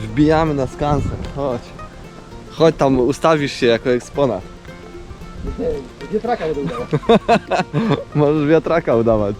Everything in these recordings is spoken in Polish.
Wbijamy na skansen, chodź. Chodź tam, ustawisz się jako eksponat. Gdzie traka będę udawał? Możesz wiatraka udawać.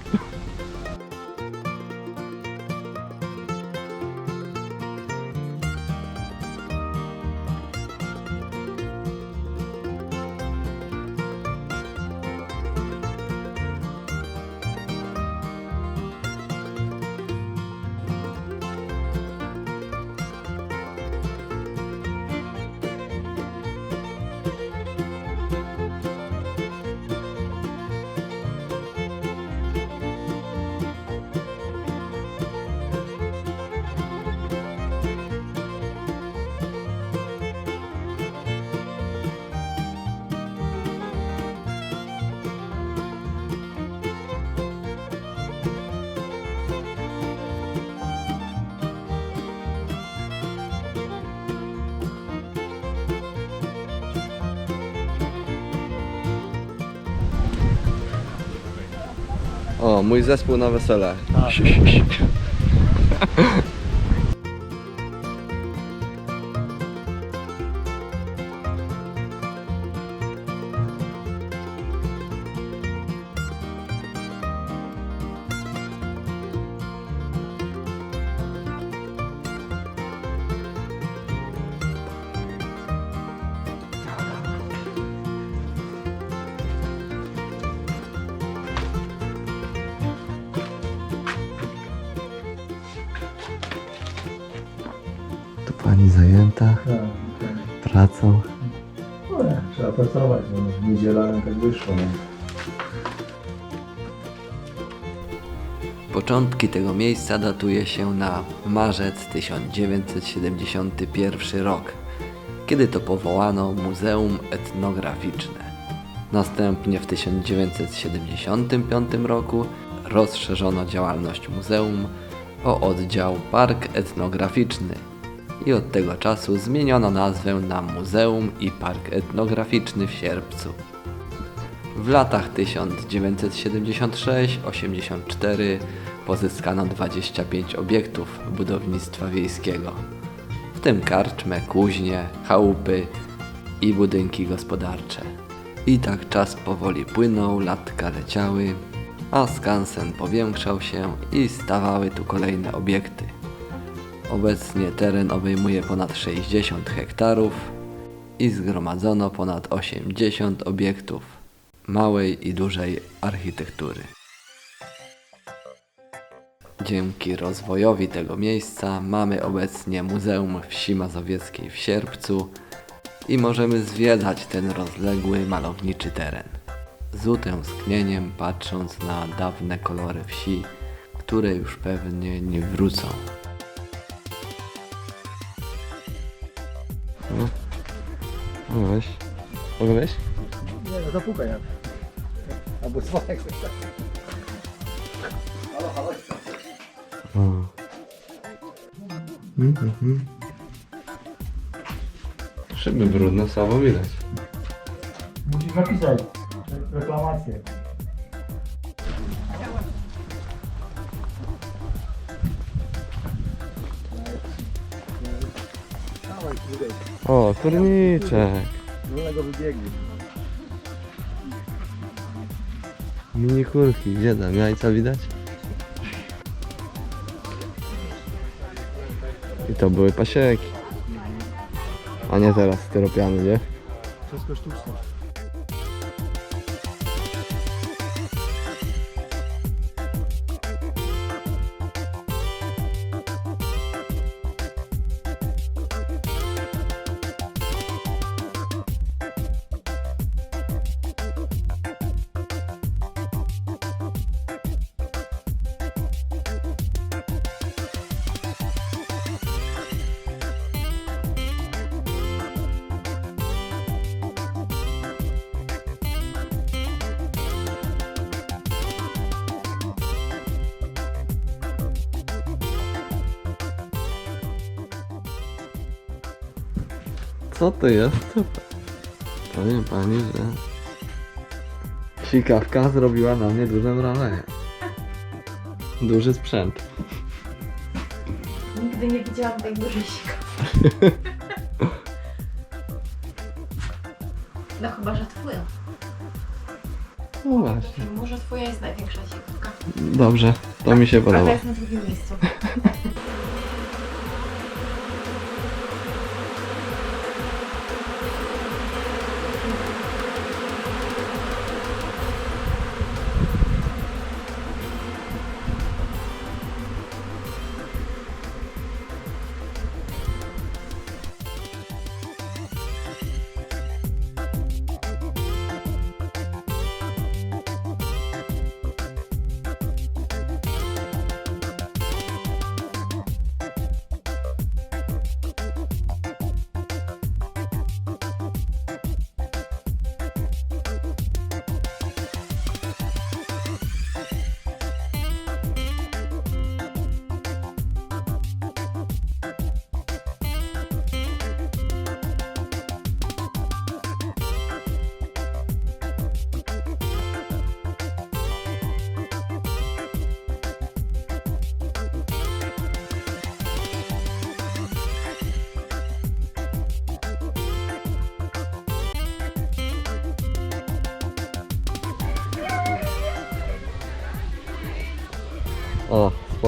O, mój zespół na wesele. Tu niedziela tak wyszło. Początki tego miejsca datuje się na marzec 1971 rok, kiedy to powołano Muzeum Etnograficzne. Następnie w 1975 roku rozszerzono działalność muzeum o oddział Park Etnograficzny i od tego czasu zmieniono nazwę na Muzeum i Park Etnograficzny w Sierpcu. W latach 1976-84 pozyskano 25 obiektów budownictwa wiejskiego, w tym karczmę, kuźnie, chałupy i budynki gospodarcze. I tak czas powoli płynął, latka leciały, a skansen powiększał się i stawały tu kolejne obiekty. Obecnie teren obejmuje ponad 60 hektarów i zgromadzono ponad 80 obiektów małej i dużej architektury. Dzięki rozwojowi tego miejsca mamy obecnie Muzeum Wsi Mazowieckiej w Sierpcu i możemy zwiedzać ten rozległy, malowniczy teren. Z utęsknieniem patrząc na dawne kolory wsi, które już pewnie nie wrócą. No weź. Mogę wejść? Nie, no zapukaj jak. Albo dzwonek. Halo, halo. O. Szyby brudne, słabo widać. Musisz napisać reklamację. O, kurniczek. Wolnego wybiegli. Mini kurki, gdzie tam? Jajca widać? I to były pasieki. A nie teraz styropiany, nie? Wszystko sztuczne. Co to jest? Powiem pani, że sikawka zrobiła na mnie duże wrażenie. Duży sprzęt. Nigdy nie widziałam tak dużej sika. No chyba, że twoja. No właśnie. Może twoja jest największa sikawka. Dobrze, to mi się A podoba. jest na drugim miejscu.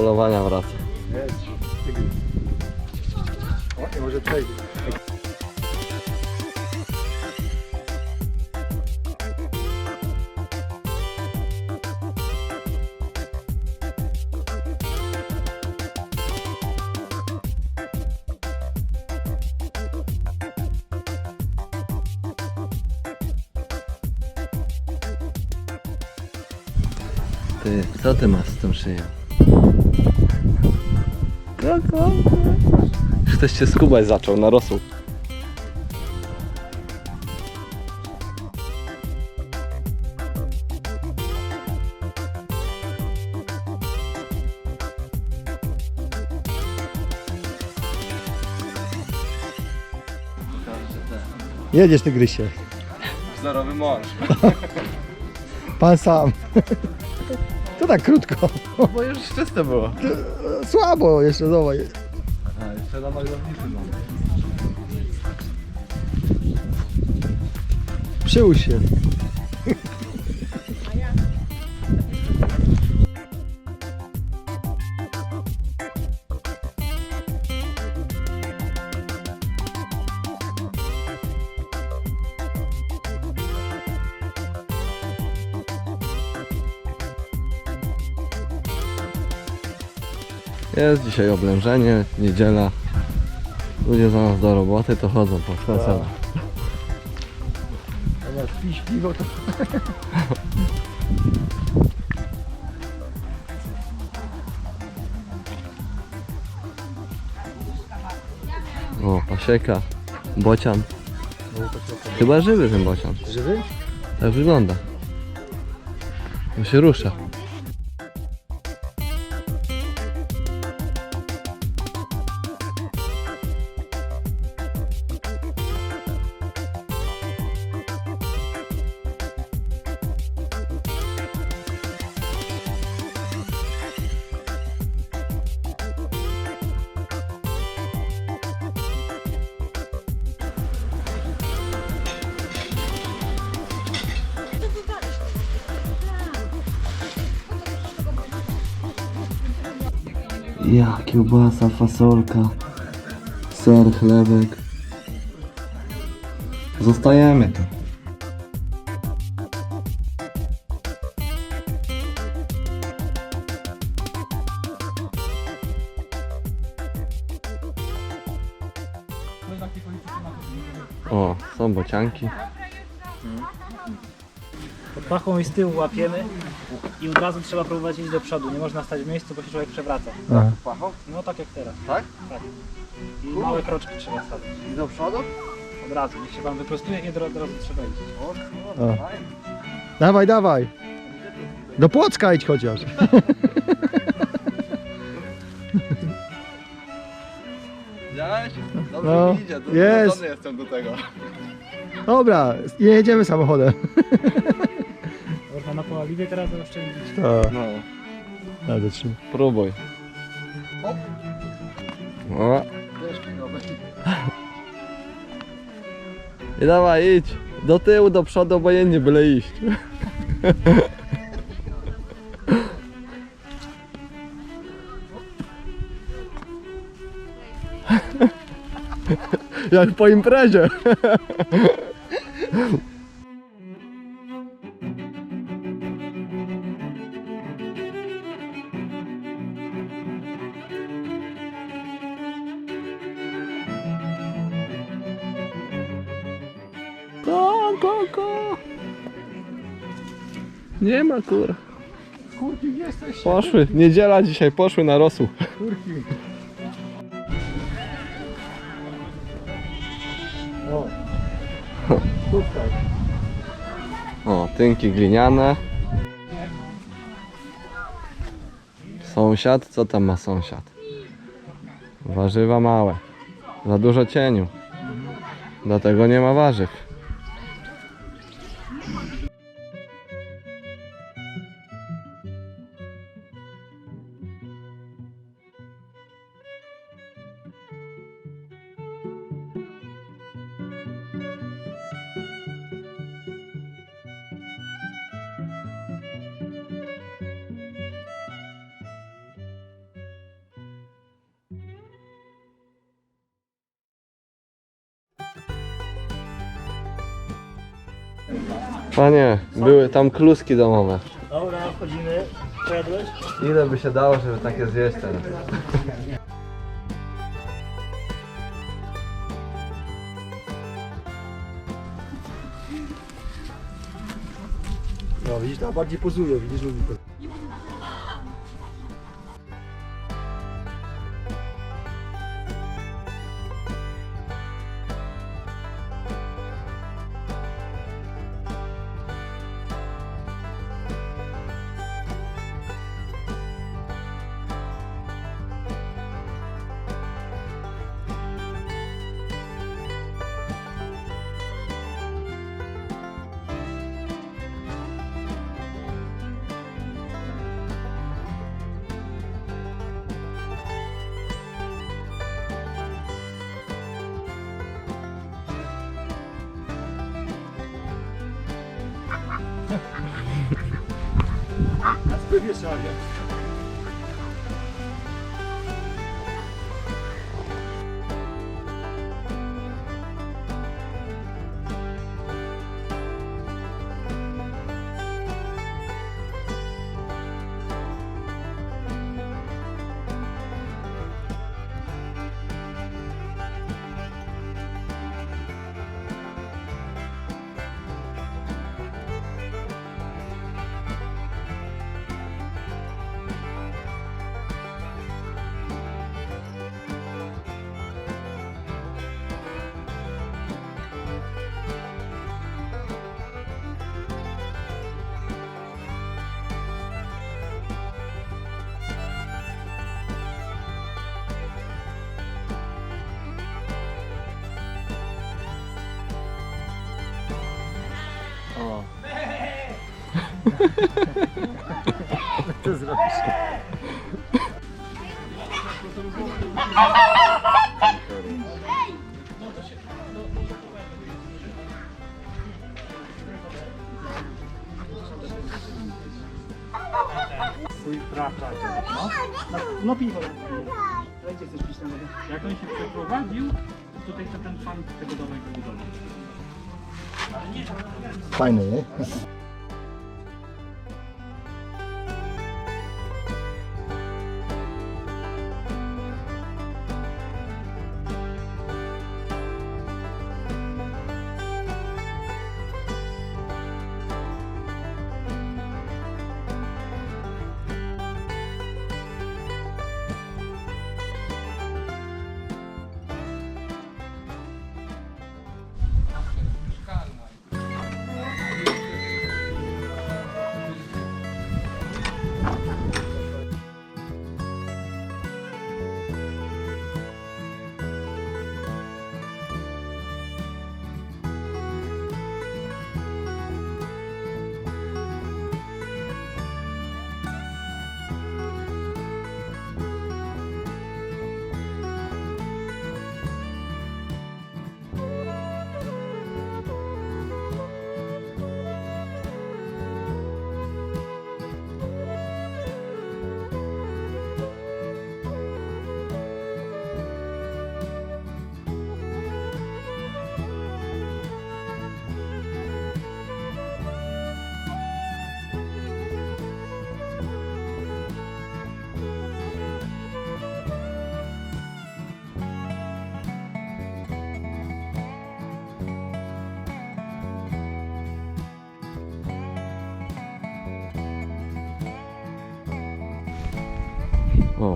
polowania wraca. Może. Ty, co ty masz z tym szyją? Ktoś cię skubać zaczął, narosł. Jedziesz ty Grysie. Wzorowy mąż. Pan sam. To tak krótko. Bo już czyste było. Słabo jeszcze, zobacz. A, jeszcze na maglownicy mam. Przyłóż się. Jest dzisiaj oblężenie, niedziela. Ludzie zamiast do roboty to chodzą po spacerach. Zamiast pić piwo to... O, pasieka, bocian. Chyba żywy ten bocian. Żywy? Tak wygląda. On się rusza. Ja, kiełbasa, fasolka, ser, chlebek. Zostajemy tu. O, są bocianki. Pachą i z tyłu łapiemy i od razu trzeba próbować iść do przodu. Nie można stać w miejscu, bo się człowiek przewraca. No tak jak teraz. Tak? Tak. I małe kroczki trzeba stawiać. I do przodu? Od razu. Niech się wam wyprostuje i od od razu trzeba iść. O. Dawaj, dawaj. Do Płocka idź chociaż. Widziałeś? Dobrze No, mi idzie, to jest. zdolny jestem do tego. Dobra, nie jedziemy samochodem. Na poławiwie teraz oszczędzić. Tak, No, ale trzymaj. próbuj. O. I dawaj, idź. Do tyłu, do przodu, obojętnie, byle iść. Jak po imprezie. ma kur. Kurki, jesteś? Poszły. Niedziela dzisiaj, poszły na rosół. Kurki. O. Tutaj. O, tynki gliniane. Sąsiad, co tam ma sąsiad? Warzywa małe. Za dużo cieniu. Dlatego nie ma warzyw. Panie, były tam kluski domowe. Dobra, wchodzimy. Pojadłeś? Ile by się dało, żeby takie zjeść teraz? No widzisz, ta bardziej pozuje, widzisz, lubi to. Yes. are you? Co zrobisz? Swój prapradziad. No, no, piwo. Lecie chcesz pić na wodę? Jak on się przeprowadził, tutaj to ten fan tego domu wybudował. Fajne, nie?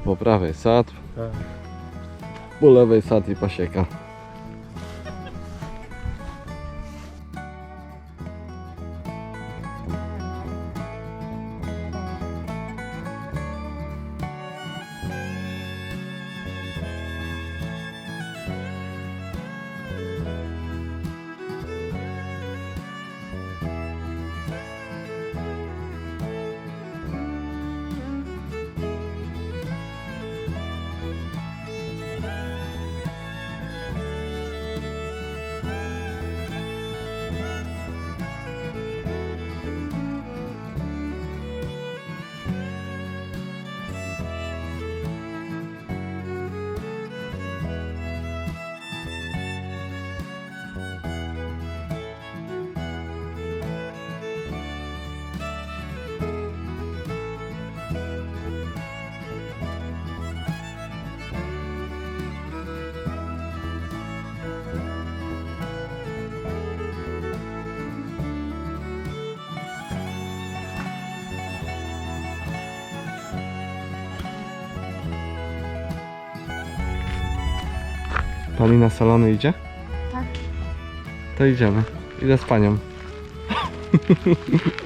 Po prawej sad, Tak. po lewej sad i pasieka. Pani na salony idzie? To idziemy. Idę z panią.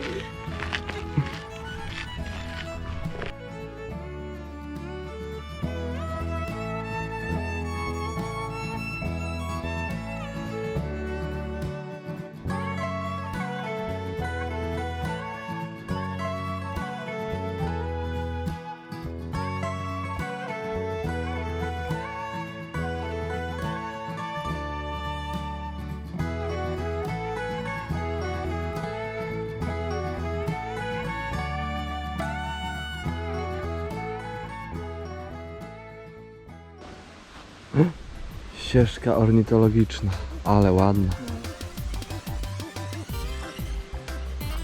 Ścieżka ornitologiczna, ale ładna.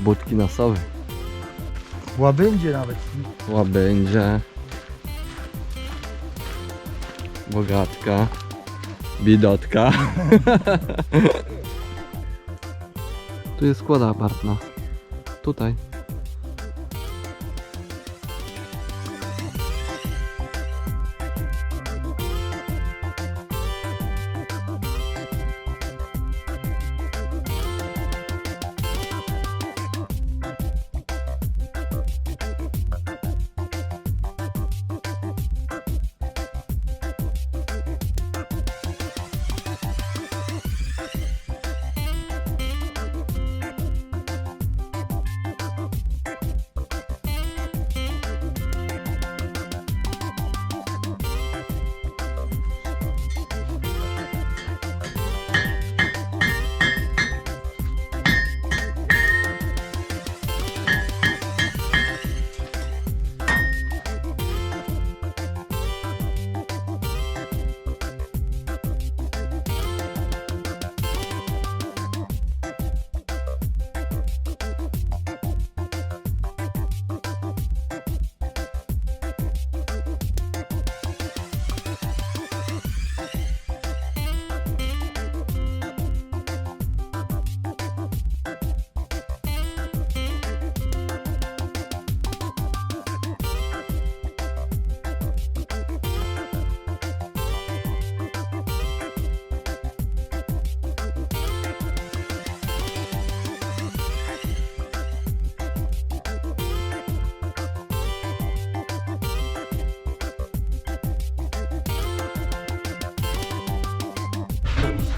Budki nosowe, Łabędzie nawet. łabędzie, bogatka, bidotka. tu jest składa apartna. Tutaj.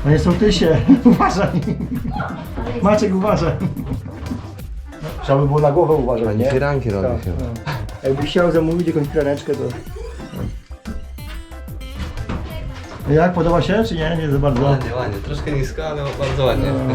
Panie sołtysie, uważaj. Maciek, uważaj. Trzeba by było na głowę uważać, nie? firanki robi Tak, chyba. tak. Jakbyś chciał zamówić jakąś pianeczkę, to... No Jak, podoba się, czy nie? Nie za bardzo? Ładnie, ładnie. Troszkę nisko, ale bardzo ładnie. No,